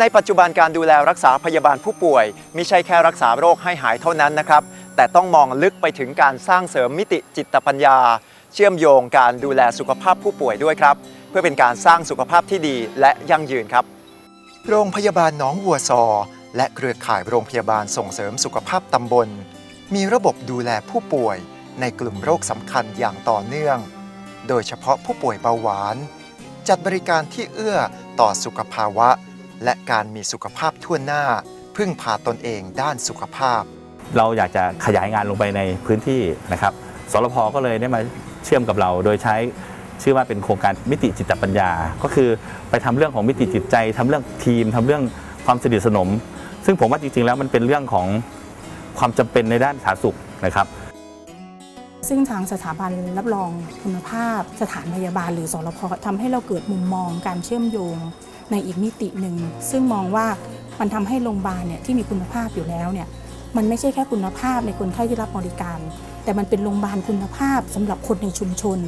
ในปัจจุบันการดูแลรักษาพยาบาลผู้ป่วย ไม่ใช่แค่รักษาโรคให้หายเท่านั้นนะครับ แต่ต้องมองลึกไปถึงการสร้างเสริมมิติจิตปัญญา เชื่อมโยงการดูแลสุขภาพผู้ป่วยด้วยครับ เพื่อเป็นการสร้างสุขภาพที่ดีและยั่งยืนครับ โรงพยาบาลหนองวัวซอ และเครือข่ายโรงพยาบาลส่งเสริมสุขภาพตำบล มีระบบดูแลผู้ป่วย ในกลุ่มโรคสำคัญอย่างต่อเนื่อง โดยเฉพาะผู้ป่วยเบาหวาน จัดบริการที่เอื้อต่อสุขภาวะ และการมีสุขภาพทั่วหน้า พึ่งพาตนเองด้านสุขภาพ เราอยากจะขยายงานลงไปในพื้นที่นะครับสรพก็เลยได้มาเชื่อมกับเราโดยใช้ชื่อว่าเป็นโครงการมิติจิตปัญญา ก็คือไปทำเรื่องของมิติจิตใจทำเรื่องทีมทำเรื่องความสนิทสนม ซึ่งผมว่าจริงๆแล้วมันเป็นเรื่องของความจำเป็นในด้านสาธารณสุขนะครับ ซึ่งทางสถาบันรับรองคุณภาพ สถานพยาบาลหรือสรพทำให้เราเกิดมุมมองการเชื่อมโยง ในอีกมิติหนึ่ง ซึ่งมองว่ามันทำให้โรงพยาบาลเนี่ยที่มีคุณภาพอยู่แล้วเนี่ยมันไม่ใช่แค่คุณภาพในคนไข้ที่รับบริการ แต่มันเป็นโรงพยาบาลคุณภาพสำหรับคนในชุมชน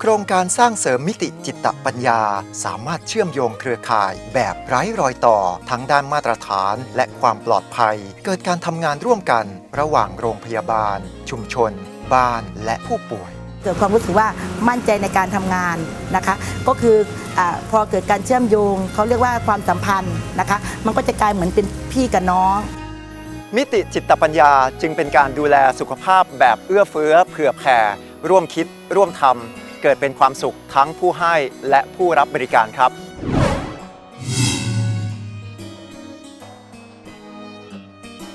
โครงการสร้างเสริมมิติจิตปัญญา สามารถเชื่อมโยงเครือข่ายแบบไร้รอยต่อ ทั้งด้านมาตรฐานและความปลอดภัย เกิดการทำงานร่วมกัน ระหว่างโรงพยาบาล ชุมชน บ้านและผู้ป่วย เกิดความรู้สึกว่ามั่นใจในการทำงานนะคะ ก็คืออพอเกิดการเชื่อมโยงเขาเรียกว่าความสัมพันธ์นะคะ มันก็จะกลายเหมือนเป็นพี่กับน้อง มิติจิตปัญญาจึงเป็นการดูแลสุขภาพแบบเอื้อเฟื้อเผื่อแผ่ร่วมคิด ร่วมทำเกิดเป็นความสุขทั้งผู้ให้และผู้รับบริการครับ